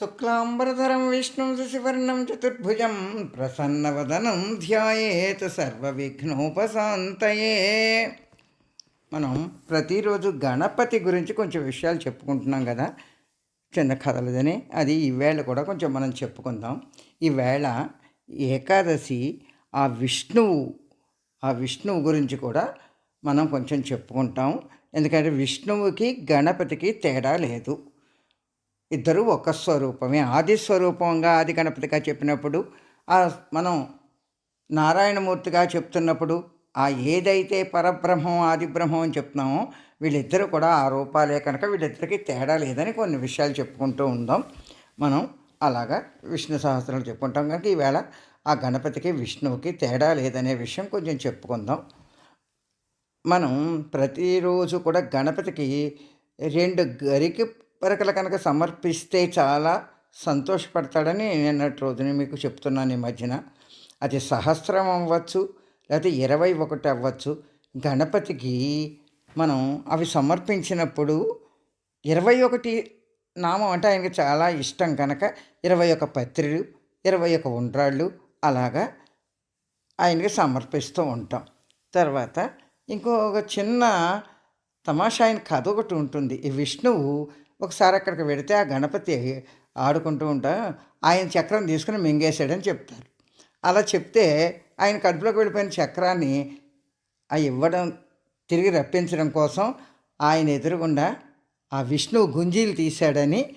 శుక్లాంబరధరం విష్ణుం శశివర్ణం చతుర్భుజం ప్రసన్నవదనం ధ్యాయేత్ సర్వవిఘ్నోపశాంతయే. మనం ప్రతిరోజు గణపతి గురించి కొంచెం విషయాలు చెప్పుకుంటున్నాం కదా. చిన్న కథలదని. అది ఈవేళ కూడా కొంచెం మనం చెప్పుకుందాం. ఈవేళ ఏకాదశి ఆ విష్ణువు ఆ విష్ణువు గురించి కూడా మనం కొంచెం చెప్పుకుంటాం. ఎందుకంటే విష్ణువుకి గణపతికి తేడా లేదు. ఇద్దరు ఒక స్వరూపమే. ఆది స్వరూపంగా ఆది గణపతిగా చెప్పినప్పుడు ఆ మనం నారాయణమూర్తిగా చెప్తున్నప్పుడు ఆ ఏదైతే పరబ్రహ్మం ఆది బ్రహ్మం అని చెప్తున్నామో వీళ్ళిద్దరూ కూడా ఆ రూపాలే కనుక వీళ్ళిద్దరికీ తేడా లేదని కొన్ని విషయాలు చెప్పుకుంటూ ఉందాం. మనం అలాగా విష్ణు సహస్రాలు చెప్పుకుంటాం కనుక ఈవేళ ఆ గణపతికి విష్ణువుకి తేడా లేదనే విషయం కొంచెం చెప్పుకుందాం. మనం ప్రతిరోజు కూడా గణపతికి రెండు గరికి పరకలు కనుక సమర్పిస్తే చాలా సంతోషపడతాడని నిన్నటి రోజున మీకు చెప్తున్నాను ఈ మధ్యన. అది సహస్రం అవ్వచ్చు లేకపోతే ఇరవై ఒకటి అవ్వచ్చు. గణపతికి మనం అవి సమర్పించినప్పుడు ఇరవై ఒకటి నామం అంటే ఆయనకి చాలా ఇష్టం కనుక ఇరవై ఒక పత్రిలు ఇరవై ఒక ఉండ్రాళ్ళు అలాగా ఆయనకి సమర్పిస్తూ ఉంటాం. తర్వాత ఇంకొక చిన్న తమాషా ఆయన కథ ఒకటి ఉంటుంది. ఈ విష్ణువు ఒకసారి అక్కడికి వెడితే ఆ గణపతి ఆడుకుంటూ ఉంటా ఆయన చక్రం తీసుకుని మింగేశాడని చెప్తారు. అలా చెప్తే ఆయన కడుపులోకి వెళ్ళిపోయిన చక్రాన్ని ఆ ఇవ్వడం తిరిగి రప్పించడం కోసం ఆయన ఎదురుగుండా ఆ విష్ణువు గుంజీలు తీశాడని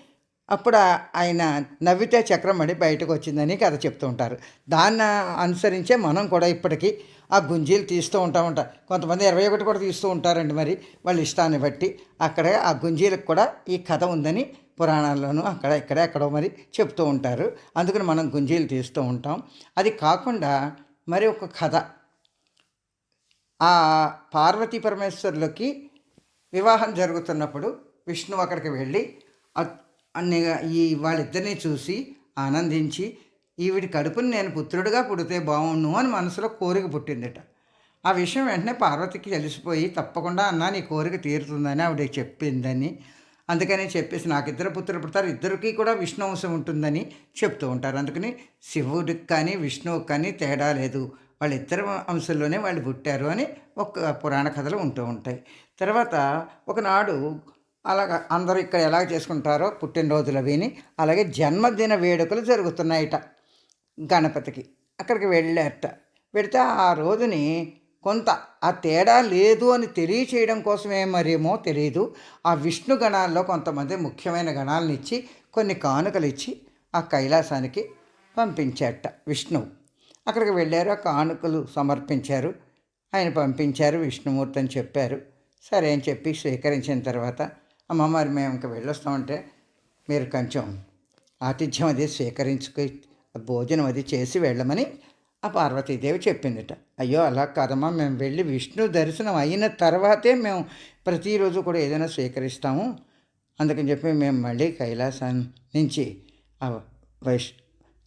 అప్పుడు ఆయన నవ్వితే చక్రం మడి బయటకు వచ్చిందని కథ చెప్తూ ఉంటారు. దాన్ని అనుసరించే మనం కూడా ఇప్పటికీ ఆ గుంజీలు తీస్తూ ఉంటామంట. కొంతమంది ఇరవై ఒకటి కూడా తీస్తూ ఉంటారండి మరి వాళ్ళ ఇష్టాన్ని బట్టి. అక్కడ ఆ గుంజీలకు కూడా ఈ కథ ఉందని పురాణాల్లోనూ అక్కడ ఇక్కడ ఎక్కడో మరి చెప్తూ ఉంటారు. అందుకని మనం గుంజీలు తీస్తూ ఉంటాం. అది కాకుండా మరి ఒక కథ. ఆ పార్వతీ పరమేశ్వరులకి వివాహం జరుగుతున్నప్పుడు విష్ణువు అక్కడికి వెళ్ళి అన్ని ఈ వాళ్ళిద్దరిని చూసి ఆనందించి ఈవిడి కడుపుని నేను పుత్రుడిగా పుడితే బాగుండు అని మనసులో కోరిక పుట్టిందిట. ఆ విషయం వెంటనే పార్వతికి తెలిసిపోయి తప్పకుండా అన్నా నీ కోరిక తీరుతుందని ఆవిడ చెప్పిందని. అందుకని చెప్పేసి నాకు ఇద్దరు పుత్రులు పుడతారు. ఇద్దరికి కూడా విష్ణువంశం ఉంటుందని చెప్తూ ఉంటారు. అందుకని శివుడికి కానీ విష్ణువుకి కానీ తేడా లేదు. వాళ్ళిద్దరు అంశంలోనే వాళ్ళు పుట్టారు అని ఒక పురాణ కథలు ఉంటూ ఉంటాయి. తర్వాత ఒకనాడు అలాగ అందరూ ఇక్కడ ఎలా చేసుకుంటారో పుట్టినరోజులు అవిని అలాగే జన్మదిన వేడుకలు జరుగుతున్నాయట. గణపతికి అక్కడికి వెళ్ళారట పెడితే ఆ రోజుని కొంత ఆ తేడా లేదు అని తెలియచేయడం కోసమే మరేమో తెలియదు ఆ విష్ణు గణాల్లో కొంతమంది ముఖ్యమైన గణాలను ఇచ్చి కొన్ని కానుకలు ఇచ్చి ఆ కైలాసానికి పంపించారట విష్ణువు అక్కడికి వెళ్ళారు ఆ కానుకలు సమర్పించారు. ఆయన పంపించారు విష్ణుమూర్తి అని చెప్పారు. సరే అని చెప్పి స్వీకరించిన తర్వాత అమ్మ మరి మేము ఇంకా వెళ్ళొస్తామంటే మీరు కొంచెం ఆతిథ్యం అది స్వీకరించుకు భోజనం అది చేసి వెళ్ళమని ఆ పార్వతీదేవి చెప్పిందిట. అయ్యో అలా కాదమ్మా మేము వెళ్ళి విష్ణు దర్శనం అయిన తర్వాతే మేము ప్రతిరోజు కూడా ఏదైనా స్వీకరిస్తాము. అందుకని చెప్పి మేము మళ్ళీ కైలాసం నుంచి ఆ వైష్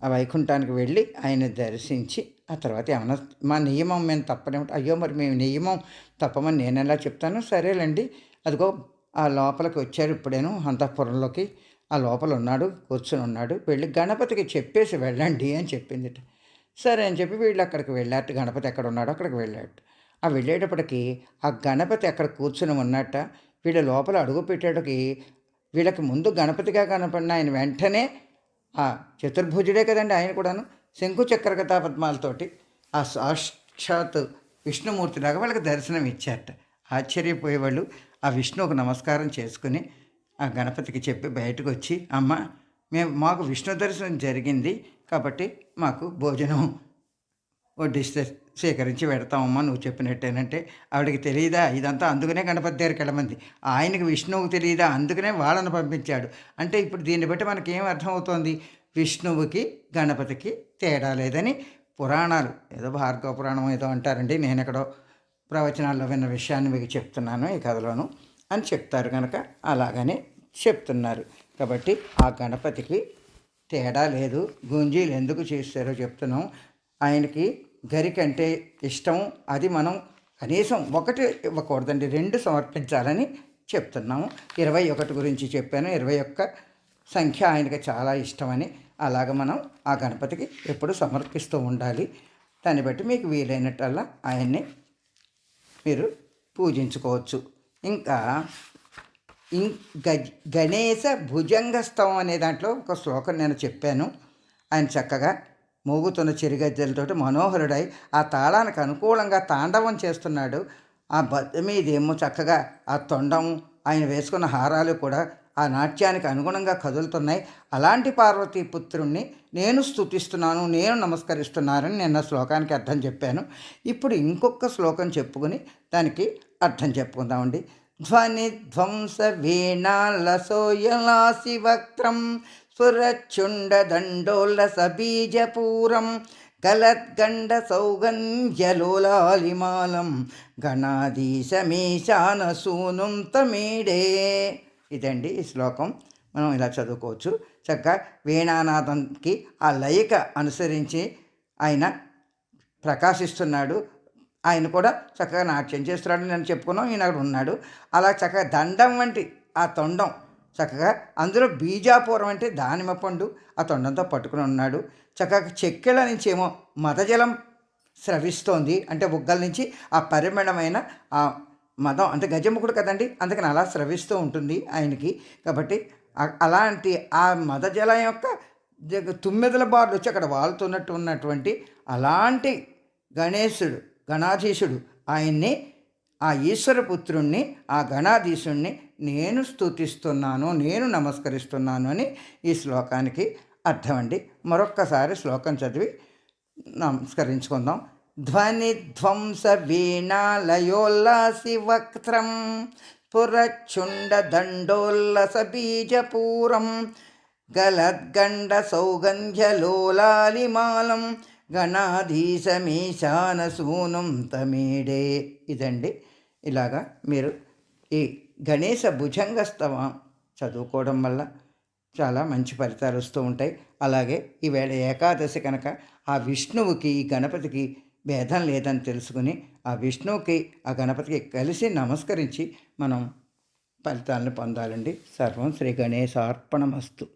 ఆ వైకుంఠానికి వెళ్ళి ఆయన దర్శించి ఆ తర్వాత ఏమన్నా మా నియమం మేము తప్పనేమిటి అయ్యో మరి మేము నియమం తప్పమని నేను ఎలా చెప్తాను? సరేలేండి. అదిగో ఆ లోపలికి వచ్చారు ఇప్పుడేను అంతఃపురంలోకి. ఆ లోపల ఉన్నాడు కూర్చుని ఉన్నాడు వెళ్ళి గణపతికి చెప్పేసి వెళ్ళండి అని చెప్పిందిట. సరే అని చెప్పి వీళ్ళు అక్కడికి వెళ్ళారు గణపతి ఎక్కడ ఉన్నాడో అక్కడికి వెళ్ళాడు ఆ వెళ్ళేటప్పటికి ఆ గణపతి అక్కడ కూర్చుని ఉన్నట్ట. వీళ్ళ లోపల అడుగు పెట్టేటకి వీళ్ళకి ముందు గణపతిగా కనపడిన ఆయన వెంటనే ఆ చతుర్భుజుడే కదండి ఆయన కూడాను శంకు చక్ర కథా పద్మాలతోటి ఆ సాక్షాత్ విష్ణుమూర్తిలాగా వాళ్ళకి దర్శనం ఇచ్చారట ఆశ్చర్యపోయేవాళ్ళు. ఆ విష్ణువుకు నమస్కారం చేసుకుని ఆ గణపతికి చెప్పి బయటకు వచ్చి అమ్మ మేము మాకు విష్ణు దర్శనం జరిగింది కాబట్టి మాకు భోజనం వడ్డిస్తే స్వీకరించి పెడతామమ్మా నువ్వు చెప్పినట్టేనంటే ఆవిడకి తెలియదా ఇదంతా అందుకనే గణపతి దగ్గరికి వెళ్ళమంది. ఆయనకి విష్ణువుకి తెలియదా అందుకనే వాళ్ళని పంపించాడు. అంటే ఇప్పుడు దీన్ని బట్టి మనకి ఏం అర్థమవుతోంది? విష్ణువుకి గణపతికి తేడా లేదని పురాణాలు ఏదో భార్గవ పురాణం ఏదో అంటారండి. నేను ఎక్కడో ప్రవచనాల్లో విన్న విషయాన్ని మీకు చెప్తున్నాను ఈ కథలోను అని చెప్తారు కనుక అలాగనే చెప్తున్నారు. కాబట్టి ఆ గణపతికి తేడా లేదు. గుంజీలు ఎందుకు చేస్తారో చెప్తున్నాం. ఆయనకి గరికంటే ఇష్టం. అది మనం కనీసం ఒకటి ఇవ్వకూడదండి. రెండు సమర్పించాలని చెప్తున్నాము ఇరవై ఒకటి గురించి చెప్పాను. ఇరవై ఒక్క సంఖ్య ఆయనకి చాలా ఇష్టమని అలాగ మనం ఆ గణపతికి ఎప్పుడు సమర్పిస్తూ ఉండాలి. దాన్ని బట్టి మీకు వీలైనట్టల్లా ఆయన్ని మీరు పూజించుకోవచ్చు. ఇంకా గణేశ భుజంగస్తవం అనే దాంట్లో ఒక శ్లోకం నేను చెప్పాను. ఆయన చక్కగా మోగుతున్న చిరుగజ్జలతోటి మనోహరుడై ఆ తాళానికి అనుకూలంగా తాండవం చేస్తున్నాడు. ఆ బద్ద మీదేమో చక్కగా ఆ తొండం ఆయన వేసుకున్న హారాలు కూడా ఆ నాట్యానికి అనుగుణంగా కదులుతున్నాయి. అలాంటి పార్వతీ పుత్రుణ్ణి నేను స్థుతిస్తున్నాను నేను నమస్కరిస్తున్నానని నిన్న శ్లోకానికి అర్థం చెప్పాను. ఇప్పుడు ఇంకొక శ్లోకం చెప్పుకుని దానికి అర్థం చెప్పుకుందామండి. ధ్వని ధ్వంస వీణాలసోయలాసి వక్త్రం గణాధీశమీశాన సూనుం తమీడే ఇదండి ఈ శ్లోకం. మనం ఇలా చదువుకోవచ్చు. చక్కగా వీణానాథంకి ఆ లయిక అనుసరించి ఆయన ప్రకాశిస్తున్నాడు. ఆయన కూడా చక్కగా నాట్యం చేస్తున్నాడని నేను చెప్పుకున్నాం ఈయన అక్కడ ఉన్నాడు. అలా చక్కగా దండం వంటి ఆ తొండం చక్కగా అందులో బీజాపురం అంటే దానిమ్మ పండు ఆ తొండంతో పట్టుకుని ఉన్నాడు. చక్కగా చెక్కెళ్ళ నుంచి ఏమో మదజలం స్రవిస్తోంది. అంటే బుగ్గల నుంచి ఆ పరిమళమైన ఆ మదం అంటే గజముఖుడు కదండి అందుకని అలా స్రవిస్తూ ఉంటుంది ఆయనకి. కాబట్టి అలాంటి ఆ మదజలం యొక్క తుమ్మెదల బార్లు వచ్చి అక్కడ వాళ్తున్నట్టు ఉన్నటువంటి అలాంటి గణేశుడు గణాధీశుడు. ఆయన్ని ఆ ఈశ్వరపుత్రుణ్ణి ఆ గణాధీశుణ్ణి నేను స్తుతిస్తున్నాను నేను నమస్కరిస్తున్నాను అని ఈ శ్లోకానికి అర్థం అండి. మరొక్కసారి శ్లోకం చదివి నమస్కరించుకుందాం. ధ్వనిధ్వంస వీణాలయోల్లాసి వక్త్రం పురచుండ దండోల్లస బీజపూరం గణాధీశమీశాన సూనం తమీడే. ఇదండి. ఇలాగా మీరు ఈ గణేశ భుజంగస్తవం చదువుకోవడం వల్ల చాలా మంచి ఫలితాలు వస్తూ ఉంటాయి. అలాగే ఈవేళ ఏకాదశి కనుక ఆ విష్ణువుకి ఈ గణపతికి భేదం లేదని తెలుసుకుని ఆ విష్ణువుకి ఆ గణపతికి కలిసి నమస్కరించి మనం ఫలితాలను పొందాలండి. సర్వం శ్రీ గణేశార్పణమస్తు.